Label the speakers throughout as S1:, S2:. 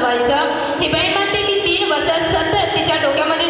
S1: लावायचं. ही बहीण म्हणते की तीन वजा सतत तिच्या डोक्यामध्ये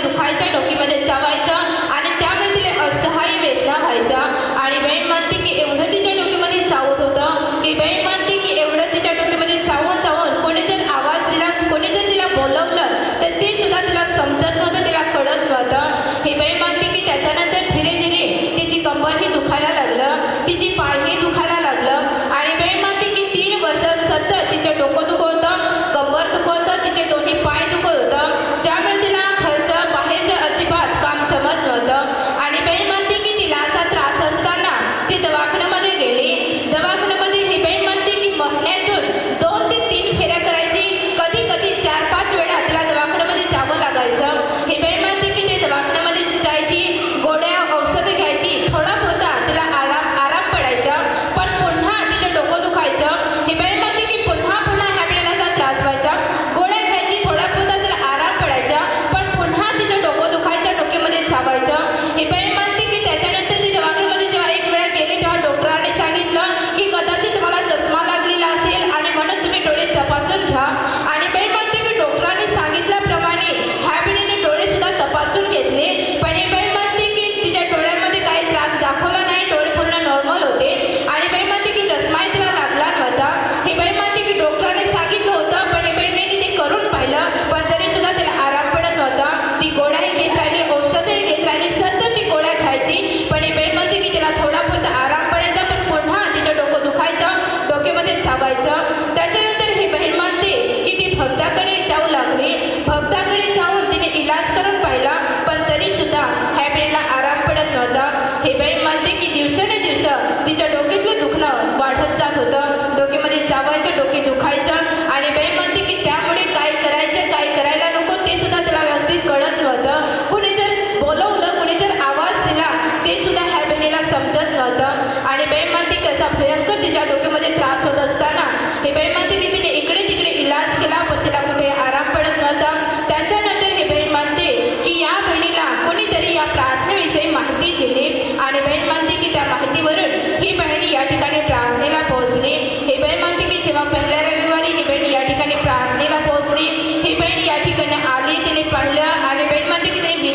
S1: गोळ्याही घेत राहिली औषधही घेत राहिली सतत ती गोळ्या खायची. पण हे बेडमध्ये की तिला थोडा पुरता आराम पडायचा पण पुन्हा तिचं डोकं दुखायचं डोक्यामध्ये चावायचं. त्याच्यानंतर ही बहीण मानते की ती भक्ताकडे जाऊ लागली. भक्ताकडे जाऊन तिने इलाज करून पाहिला पण तरीसुद्धा ह्या बहिणीला आराम पडत नव्हता. हे बहीण मानते की दिवसाने दिवस तिच्या डोक्यातलं दुखणं वाढत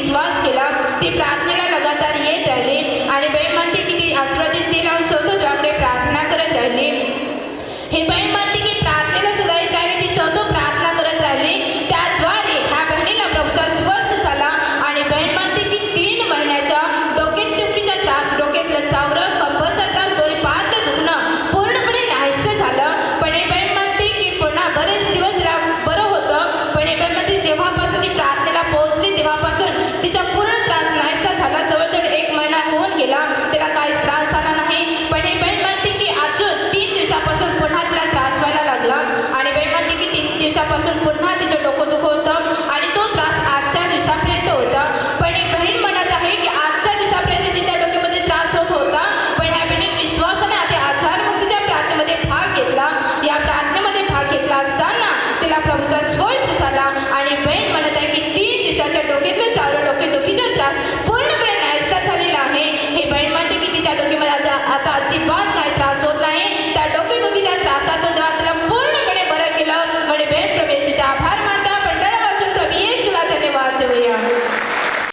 S1: विश्वास केला ते प्रार्थने तिचा पूर्ण त्रास नाहीसा झाला. जवळजवळ एक महिना होऊन गेला. तिला काहीच त्रास झाला नाही. पण हे बहीण म्हणते की अजून तीन दिवसापासून पुन्हा तिला त्रास व्हायला लागला. आणि बहीण म्हणते की तीन दिवसापासून पुन्हा तिचं डोकं दुखव डोकीचा त्रास पूर्णपणे नाहीसा झालेला आहे. हे बहीण म्हणते की तिच्या डोकीमध्ये आता अजिबात